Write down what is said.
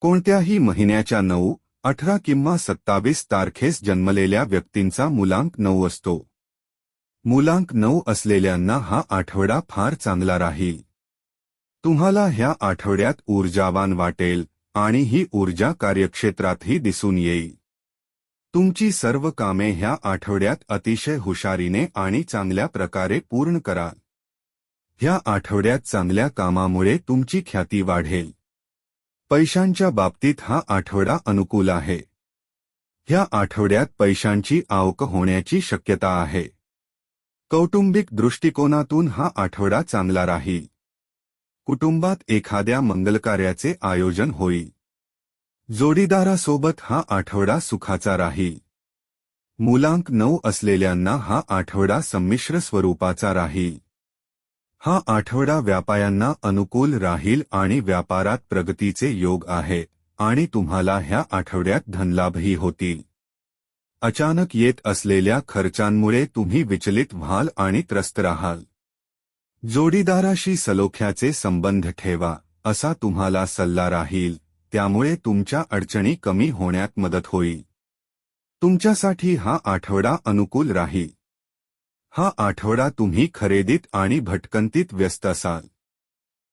कोणत्याही महिन्याच्या नऊ अठरा किंवा सत्तावीस तारखेस जन्मलेल्या व्यक्तींचा मुलांक नऊ असतो. मुलांक नऊ असलेल्यांना हा आठवडा फार चांगला राहील. तुम्हाला ह्या आठवड्यात ऊर्जावान वाटेल आणि ही ऊर्जा कार्यक्षेत्रातही दिसून येईल. तुमची सर्व कामे ह्या आठवड्यात अतिशय हुशारीने आणि चांगल्या प्रकारे पूर्ण कराल. ह्या आठवड्यात चांगल्या कामामुळे तुमची ख्याती वाढेल. पैशांच्या बाबतीत हा आठवडा अनुकूल आहे. ह्या आठवड्यात पैशांची आवक होण्याची शक्यता आहे. कौटुंबिक दृष्टिकोनातून हा आठवडा चांगला राहील. कुटुंबात एखाद्या मंगलकार्याचे आयोजन होईल. जोडीदारासोबत हा आठवडा सुखाचा राहील. मुलांक नऊ असलेल्यांना हा आठवडा संमिश्र स्वरूपाचा राहील. हा आठवडा व्यापाऱ्यांना अनुकूल राहील आणि व्यापारात प्रगतीचे योग आहे आणि तुम्हाला ह्या आठवड्यात धनलाभही होतील. अचानक येत असलेल्या खर्चांमुळे तुम्ही विचलित व्हाल आणि त्रस्त राहाल. जोडीदाराशी सलोख्याचे संबंध ठेवा असा तुम्हाला सल्ला राहील त्यामुळे तुमच्या अडचणी कमी होण्यात मदत होईल. तुमच्यासाठी हा आठवडा अनुकूल राहील. हा आठवडा तुम्ही खरेदीत आणि भटकंतीत व्यस्त असाल.